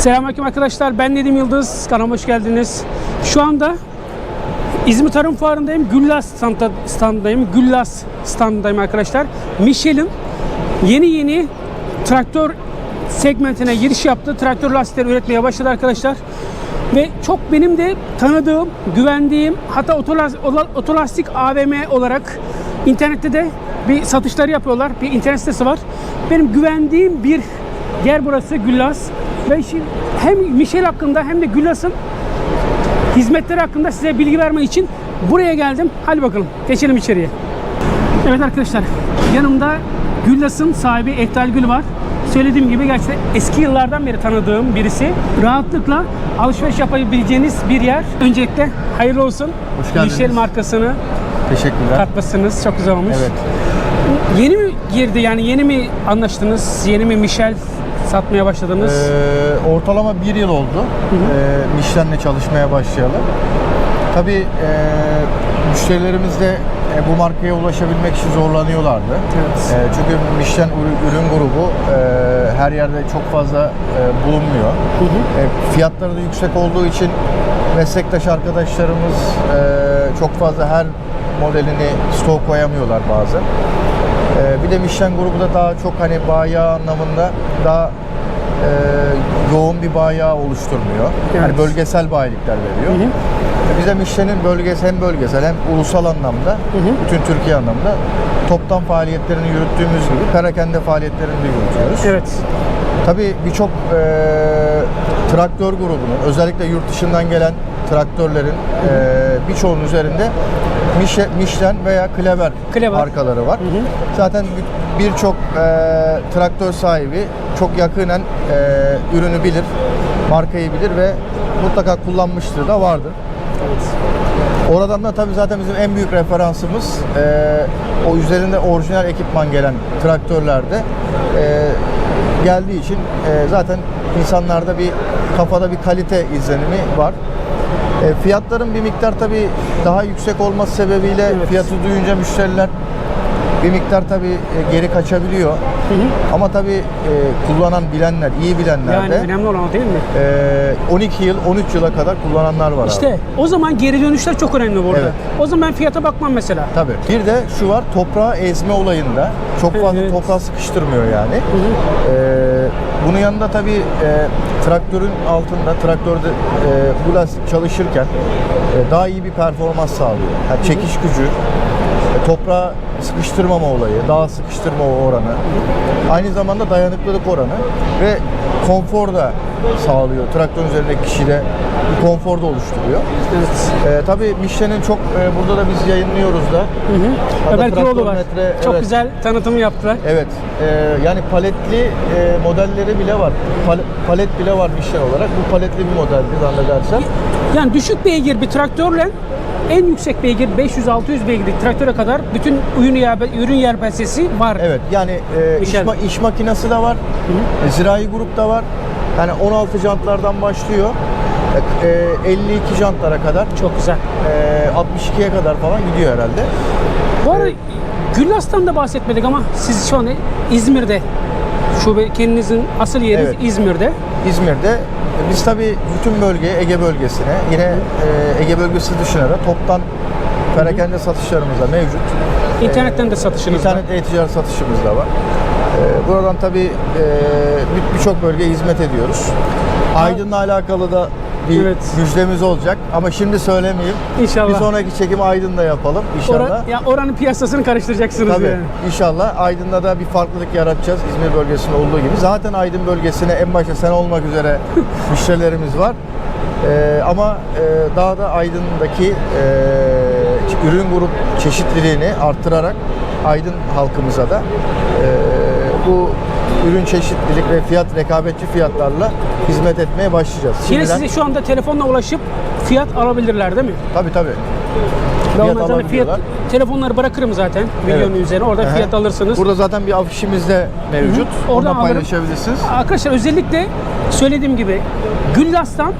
Selamünaleyküm arkadaşlar. Ben Nedim Yıldız. Kanalıma hoş geldiniz. Şu anda İzmir Tarım Fuarı'ndayım. Güllas standa- standındayım. Güllas standındayım arkadaşlar. Michelin yeni yeni traktör segmentine giriş yaptı. Traktör lastikleri üretmeye başladı arkadaşlar. Ve çok benim de tanıdığım, güvendiğim hatta otolas- ola- otolastik AVM olarak internette de bir satışları yapıyorlar. Bir internet sitesi var. Benim güvendiğim bir yer burası Güllas. Ve şimdi hem Michel hakkında hem de Güllas'ın hizmetleri hakkında size bilgi vermek için buraya geldim. Hadi bakalım geçelim içeriye. Evet arkadaşlar yanımda Güllas'ın sahibi Ektal Gül var. Söylediğim gibi gerçekten eski yıllardan beri tanıdığım birisi. Rahatlıkla alışveriş yapabileceğiniz bir yer. Öncelikle hayırlı olsun. Hoş geldiniz. Michel markasını Teşekkürler. katmışsınız. Çok güzel olmuş. Evet. Yeni mi girdi yani yeni mi anlaştınız? Yeni mi Michel satmaya başladınız? Ee, ortalama bir yıl oldu. Ee, Michelin'le çalışmaya başlayalı. Tabii e, müşterilerimiz de e, bu markaya ulaşabilmek için zorlanıyorlardı. Evet. E, çünkü Michelin ürün, grubu e, her yerde çok fazla e, bulunmuyor. E, fiyatları da yüksek olduğu için meslektaş arkadaşlarımız e, çok fazla her modelini stok koyamıyorlar bazen. Ee, bir de Michelin grubu da daha çok hani bayağı anlamında daha e, yoğun bir bayağı oluşturmuyor. Evet. Hani bölgesel bayilikler veriyor. Hı hı. E, Bize Michelin'in bölgesi hem bölgesel hem ulusal anlamda, hı. bütün Türkiye anlamda toptan faaliyetlerini yürüttüğümüz gibi perakende faaliyetlerini de yürütüyoruz. Evet. Tabii birçok e, traktör grubunun, özellikle yurt dışından gelen traktörlerin e, birçoğunun üzerinde Miche- Michelin veya Clever, Clever. markaları var. Hı hı. Zaten bir- birçok e, traktör sahibi çok yakinen e, ürünü bilir, markayı bilir ve mutlaka kullanmıştır da vardır. Oradan da tabii zaten bizim en büyük referansımız e, o üzerinde orijinal ekipman gelen traktörlerde e, geldiği için e, zaten insanlarda bir kafada bir kalite izlenimi var. E, fiyatların bir miktar tabii daha yüksek olması sebebiyle Evet. fiyatı duyunca müşteriler bir miktar tabii e, geri kaçabiliyor. Ama tabii e, kullanan bilenler, iyi bilenler Yani de önemli olan değil mi? e, 12 yıl, 13 yıla kadar kullananlar var abi. İşte o zaman geri dönüşler çok önemli burada. Evet. O zaman ben fiyata bakmam mesela. Tabii. Bir de şu var toprağı ezme olayında çok fazla Evet. toprağı sıkıştırmıyor yani. Ee, bunun yanında tabii e, traktörün altında traktörde e, bu lastik çalışırken e, daha iyi bir performans sağlıyor. Yani çekiş gücü, toprağı sıkıştırmama olayı, daha sıkıştırma oranı, aynı zamanda dayanıklılık oranı ve konfor da sağlıyor. Traktörün üzerindeki kişide bir konfor da oluşturuyor. Evet. Ee, tabii Michelin'in çok e, burada da biz yayınlıyoruz da. Hatta Ömer Kuroğlu var. Çok evet. güzel tanıtımı yaptılar. Evet. e, yani paletli e, modelleri bile var. Pal- palet bile var Michelin olarak. Bu paletli bir modeldi zannedersem. Yani düşük beygir bir traktörle en yüksek beygir 500-600 beygirlik traktöre kadar bütün ürün yer, ürün yelpazesi var. Evet. Yani e, iş, Michelin. ma- iş makinesi de var. E, zirai grup da var. Yani 16 jantlardan başlıyor. E, e, 52 jantlara kadar, Çok güzel. e, 62'ye kadar falan gidiyor herhalde. Bu arada Güllas'tan da bahsetmedik ama siz şu an İzmir'de şube kendinizin asıl yeriniz Evet. İzmir'de. İzmir'de e, biz tabii bütün bölgeye, Ege bölgesine, yine e, Ege bölgesi dışına da toptan perakende satışlarımız da mevcut. İnternetten de satışınız var. İnternet e-ticaret satışımız da var. E, buradan tabii e, bir- birçok bölgeye hizmet ediyoruz. Aydın'la alakalı da bir Evet. müjdemiz olacak ama şimdi söylemeyeyim. İnşallah. Bir sonraki çekim Aydın'da yapalım inşallah. Ora, ya oranın piyasasını karıştıracaksınız Tabii yani. inşallah Aydın'da da bir farklılık yaratacağız İzmir bölgesinde olduğu gibi. Zaten Aydın bölgesine en başta sen olmak üzere müşterilerimiz var. Ee, ama e, daha da Aydın'daki e, ürün grup çeşitliliğini arttırarak Aydın halkımıza da e, bu ürün çeşitlilik ve fiyat rekabetçi fiyatlarla hizmet etmeye başlayacağız. Yine Şimdiden- size şu anda telefonla ulaşıp fiyat alabilirler değil mi? Tabii tabii. Fiyat fiyat, alabiliyorlar. telefonları bırakırım zaten videonun Evet. üzerine. Orada Aha. fiyat alırsınız. Burada zaten bir afişimiz de mevcut. Oradan Oradan alırım. paylaşabilirsiniz. Arkadaşlar özellikle söylediğim gibi Güllas'tan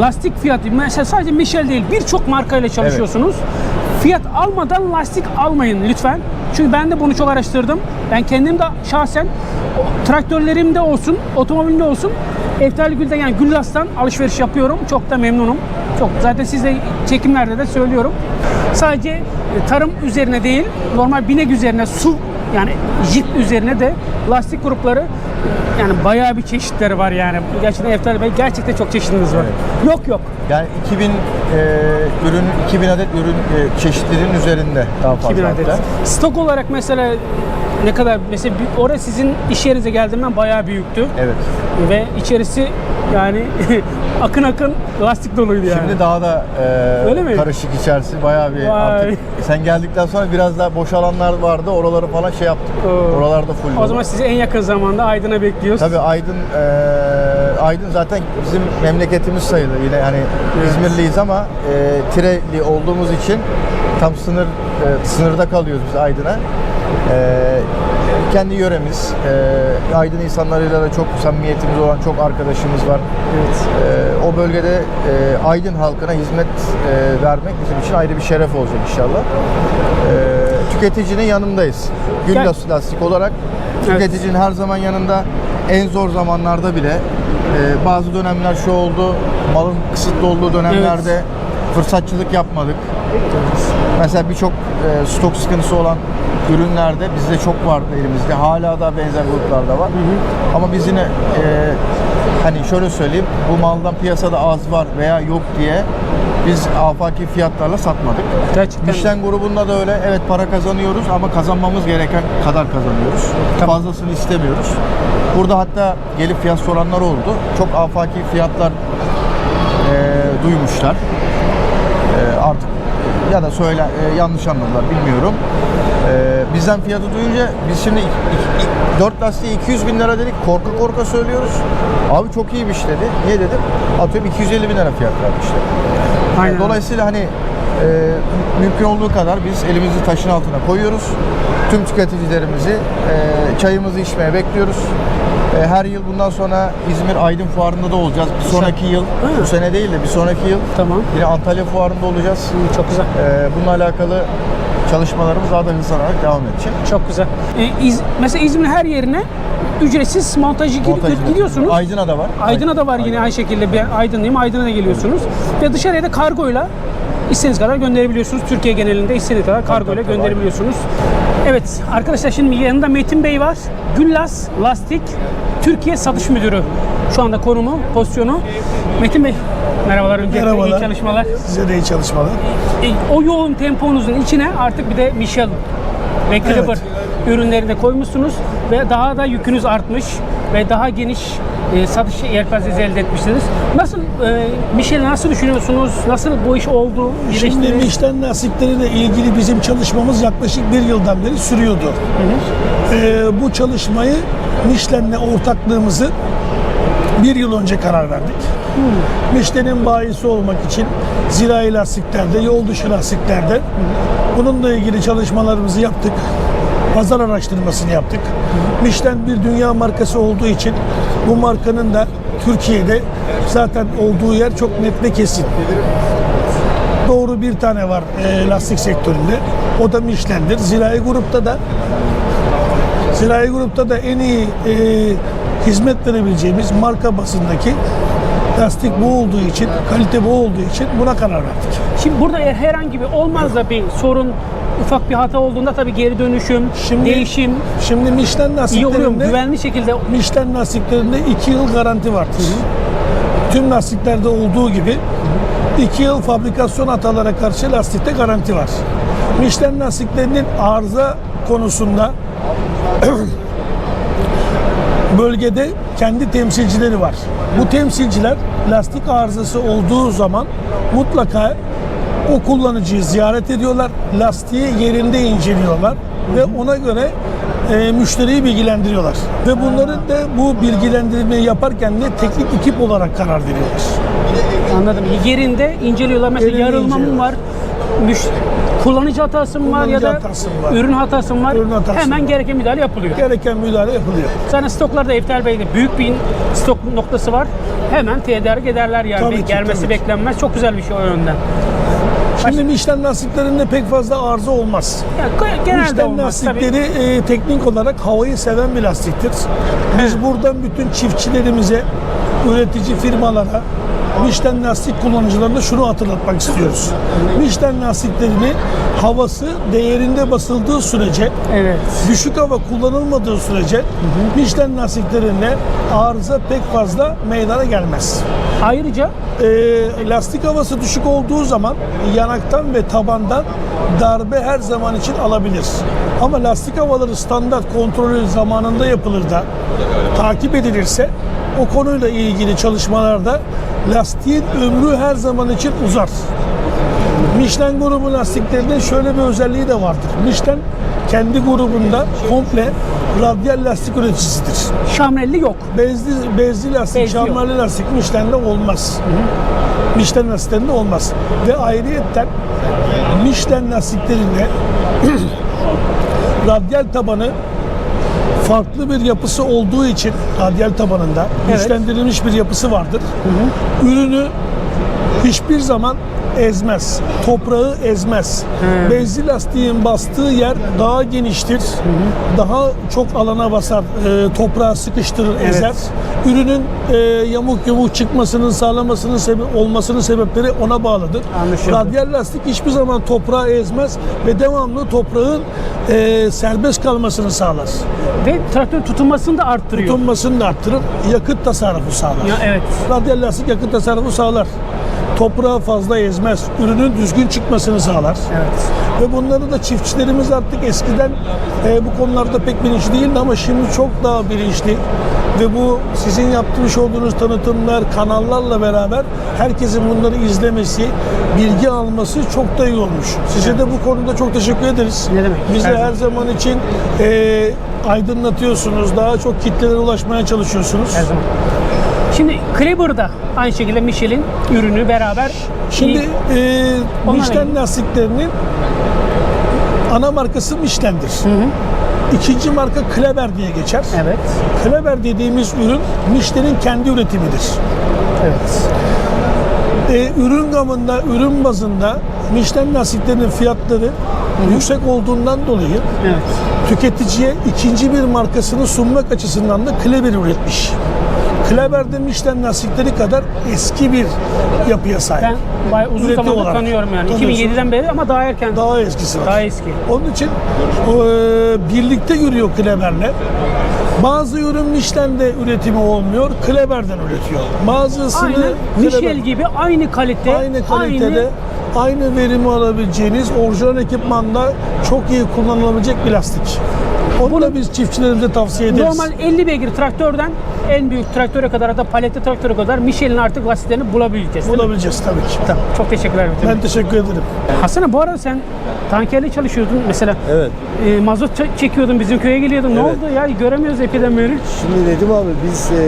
lastik fiyatı mesela sadece Michel değil birçok markayla çalışıyorsunuz. Fiyat almadan lastik almayın lütfen. Çünkü ben de bunu çok araştırdım. Ben kendim de şahsen traktörlerimde olsun, otomobilimde olsun Eftali Gül'den yani Güllas'tan alışveriş yapıyorum. Çok da memnunum. Çok zaten size çekimlerde de söylüyorum. Sadece e, tarım üzerine değil, normal binek üzerine su yani jip üzerine de lastik grupları yani bayağı bir çeşitleri var yani. Gerçekten Eftali Bey gerçekten çok çeşitiniz var. Yok yok. Yani 2000 e, ürün 2000 adet ürün e, çeşitlerinin üzerinde daha fazla. 2000 adet. hatta. Stok olarak mesela ne kadar mesela bir- orası sizin iş yerinize geldiğimden bayağı büyüktü Evet. ve içerisi yani akın akın lastik doluydu yani. Şimdi daha da e, Öyle mi? karışık içerisi bayağı bir Vay. artık sen geldikten sonra biraz daha boş alanlar vardı. Oraları falan şey yaptık. Oo. Oralarda full. o dolu. zaman sizi en yakın zamanda Aydın'a bekliyoruz. Tabii Aydın e, Aydın zaten bizim memleketimiz sayılır. Yine hani İzmirliyiz ama e, Tireli olduğumuz için tam sınır e, sınırda kalıyoruz biz Aydın'a. E, kendi yöremiz. E, Aydın insanlarıyla da çok samimiyetimiz olan çok arkadaşımız var. Evet. E, o bölgede e, Aydın halkına hizmet e, vermek bizim için ayrı bir şeref olacak inşallah. E, tüketicinin yanındayız. Gül Gel. lastik olarak Evet. tüketicinin her zaman yanında en zor zamanlarda bile e, bazı dönemler şu oldu malın kısıtlı olduğu dönemlerde fırsatçılık yapmadık. Mesela birçok e, stok sıkıntısı olan ürünlerde bizde çok vardı elimizde. Hala da benzer gruplarda var. Ama biz yine e, hani şöyle söyleyeyim bu maldan piyasada az var veya yok diye biz afaki fiyatlarla satmadık. Gerçekten. Michelin grubunda da öyle evet para kazanıyoruz ama kazanmamız gereken kadar kazanıyoruz. Fazlasını istemiyoruz. Burada hatta gelip fiyat soranlar oldu. Çok afaki fiyatlar e, duymuşlar. E, artık ya da söyle e, yanlış anladılar bilmiyorum. E, bizden fiyatı duyunca biz şimdi 4 lastiğe 200 bin lira dedik korka korka söylüyoruz. Abi çok iyiymiş dedi. Niye dedim? Atıyorum 250 bin lira fiyat vermişler. Aynen. Dolayısıyla hani e, mümkün olduğu kadar biz elimizi taşın altına koyuyoruz. Tüm tüketicilerimizi e, çayımızı içmeye bekliyoruz. E, her yıl bundan sonra İzmir Aydın Fuarı'nda da olacağız. Bir sonraki yıl, bu sene değil de bir sonraki yıl Tamam. yine Antalya Fuarı'nda olacağız. Çok güzel. E, bununla alakalı çalışmalarımız daha da hızlanarak devam edecek. Çok güzel. Ee, İz- mesela İzmir'in her yerine ücretsiz montajı Montajımız. gidiyorsunuz. Aydın'a da var. Aydın'a da var yine aynı şekilde. Ben Aydınlıyım. Aydın'a da geliyorsunuz. Ve dışarıya da kargoyla istediğiniz kadar gönderebiliyorsunuz. Türkiye genelinde istediğiniz kadar kargoyla gönderebiliyorsunuz. Evet arkadaşlar şimdi yanında Metin Bey var. Güllas Lastik Türkiye Satış Müdürü. Şu anda konumu, pozisyonu. Metin Bey merhabalar öncelikle iyi Merhabalar. çalışmalar. Size de iyi çalışmalar. E, o yoğun temponuzun içine artık bir de Michelin ve Clipper Evet. ürünlerini de koymuşsunuz ve daha da yükünüz artmış ve daha geniş e, satış yelpazesi elde etmişsiniz. Nasıl e, Michelin nasıl düşünüyorsunuz? Nasıl bu iş oldu? Şimdi? Michelin lastikleriyle ilgili bizim çalışmamız yaklaşık bir yıldan beri sürüyordu. Ee, bu çalışmayı Michelin'le ortaklığımızı bir yıl önce karar verdik. Michelin'in bayisi olmak için zirai lastiklerde, yol dışı lastiklerde bununla ilgili çalışmalarımızı yaptık. Pazar araştırmasını yaptık. Michelin bir dünya markası olduğu için bu markanın da Türkiye'de zaten olduğu yer çok net ve kesin. Doğru bir tane var e, lastik sektöründe. O da Michelin'dir. Zirai grupta da Zirai grupta da en iyi e, hizmet verebileceğimiz marka basındaki lastik bu olduğu için, kalite bu olduğu için buna karar verdik. Şimdi burada eğer herhangi bir olmaz da bir sorun ufak bir hata olduğunda tabii geri dönüşüm, Şimdi- değişim Şimdi Michelin lastiklerinde Güvenli şekilde Michelin lastiklerinde 2 yıl garanti vardır. Tüm lastiklerde olduğu gibi 2 yıl fabrikasyon hatalara karşı lastikte garanti var. Michelin lastiklerinin arıza konusunda bölgede kendi temsilcileri var. Bu temsilciler lastik arızası olduğu zaman mutlaka o kullanıcıyı ziyaret ediyorlar. Lastiği yerinde inceliyorlar ve ona göre e, müşteriyi bilgilendiriyorlar. Ve bunların da bu bilgilendirmeyi yaparken de teknik ekip olarak karar veriyorlar. Anladım. Yerinde inceliyorlar. Mesela Yerinde yarılma mı inceliyorlar. var? Müş- kullanıcı hatası mı var ya Kullanıcı da hatası mı var? ürün hatası mı var? Ürün hatası Hemen var. gereken müdahale yapılıyor. Gereken müdahale yapılıyor. Zaten stoklarda Eftel Bey'de büyük bir stok noktası var. Hemen tedarik ederler yani. Tabii ki, Gelmesi tabii ki. beklenmez. Çok güzel bir şey o yönden. Şimdi Michelin lastiklerinde pek fazla arıza olmaz. Yani genelde Michelin olmaz tabii. lastikleri e, teknik olarak havayı seven bir lastiktir. Biz buradan bütün çiftçilerimize üretici firmalara, Michelin lastik kullanıcılarına şunu hatırlatmak istiyoruz. Michelin lastiklerini havası değerinde basıldığı sürece Evet. düşük hava kullanılmadığı sürece Michelin lastiklerinde arıza pek fazla meydana gelmez. Ayrıca Ee, lastik havası düşük olduğu zaman yanaktan ve tabandan darbe her zaman için alabilir. Ama lastik havaları standart kontrolü zamanında yapılır da takip edilirse o konuyla ilgili çalışmalarda lastiğin ömrü her zaman için uzar. Michelin grubu lastiklerinde şöyle bir özelliği de vardır. Michelin kendi grubunda komple radyal lastik üreticisidir. şamrelli yok. Bezli, bezli lastik, Bezli yok. şamlarlı lastik Michelin'de olmaz. Michelin lastiklerinde olmaz. Ve ayrıyetten Michelin lastiklerinde radyal tabanı farklı bir yapısı olduğu için radyal tabanında Evet. güçlendirilmiş bir yapısı vardır. Ürünü hiçbir zaman ezmez. Toprağı ezmez. Bezli lastiğin bastığı yer daha geniştir. Daha çok alana basar. e, toprağı sıkıştırır, ezer. Ürünün e, yamuk yumuk çıkmasının sağlamasının sebe- olmasının sebepleri ona bağlıdır. Anlaşıldı. Radyal lastik hiçbir zaman toprağı ezmez ve devamlı toprağın e, serbest kalmasını sağlar. Ve traktör tutunmasını da arttırıyor. Tutunmasını da arttırır, yakıt tasarrufu sağlar. Ya evet. Radyal lastik yakıt tasarrufu sağlar. Toprağı fazla ezmez. Ürünün düzgün çıkmasını sağlar. Evet. Ve bunları da çiftçilerimiz artık eskiden e, bu konularda pek bilinçli değildi ama şimdi çok daha bilinçli. Ve bu sizin yaptırmış olduğunuz tanıtımlar, kanallarla beraber herkesin bunları izlemesi, bilgi alması çok da iyi olmuş. Size de bu konuda çok teşekkür ederiz. Ne demek? Bizi Her her, zaman. zaman için e, aydınlatıyorsunuz, daha çok kitlelere ulaşmaya çalışıyorsunuz. Her zaman. Şimdi Kleber'da aynı şekilde Michelin ürünü beraber Şimdi e, Onlar Michelin lastiklerinin ana markası Michelin'dir. İkinci marka Kleber diye geçer. Evet. Kleber dediğimiz ürün Michelin'in kendi üretimidir. Evet. E, ürün gamında, ürün bazında Michelin lastiklerinin fiyatları yüksek olduğundan dolayı Evet. tüketiciye ikinci bir markasını sunmak açısından da Kleber üretmiş. Kleber de Michelin lastikleri kadar eski bir yapıya sahip. Ben bayağı uzun Üretim zamandır olarak tanıyorum yani. tanıyorsun. 2007'den beri ama daha erken. Daha, Daha eskisi var. eski. Onun için o, e, birlikte yürüyor Kleber'le. Bazı ürün Michelin'de üretimi olmuyor, Kleber'den üretiyor. Bazısını Aynı Michel gibi aynı kalite, aynı kalitede, aynı, verimi alabileceğiniz orijinal ekipmanda çok iyi kullanılabilecek bir lastik. Onu da biz çiftçilerimize tavsiye ederiz. Normal 50 beygir traktörden en büyük traktöre kadar hatta paletli traktöre kadar Michelin artık lastiklerini bulabileceğiz. Bulabileceğiz tabii ki. Tamam. Çok teşekkürler. Bey. Ben teşekkür ederim. Hasan bu arada sen tankerle çalışıyordun mesela. Evet. E, mazot çekiyordun bizim köye geliyordun. Ne Evet. oldu ya? Göremiyoruz epiden beri. Şimdi Nedim abi biz e,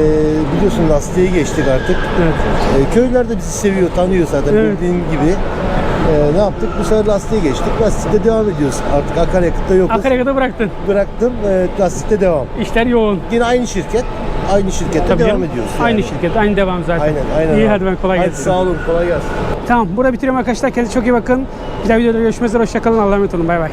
biliyorsun lastiğe geçtik artık. Evet. E, köylüler de bizi seviyor, tanıyor zaten Evet. bildiğin gibi. E, ne yaptık? Bu sefer lastiğe geçtik. Lastikte devam ediyoruz. Artık akaryakıtta yokuz. Akaryakıta bıraktın. Bıraktım. E, lastikte devam. İşler yoğun. Yine aynı şirket. Aynı şirkette Tabii devam canım. ediyoruz. Aynı yani. şirket, aynı devam zaten. Aynen, aynen. İyi abi. hadi ben kolay Hadi gelsin. sağ olun, kolay gelsin. Tamam burada bitiriyorum arkadaşlar. Kendinize çok iyi bakın. Bir daha videoda görüşmek üzere. Hoşçakalın. Allah'a emanet olun. Bay bay.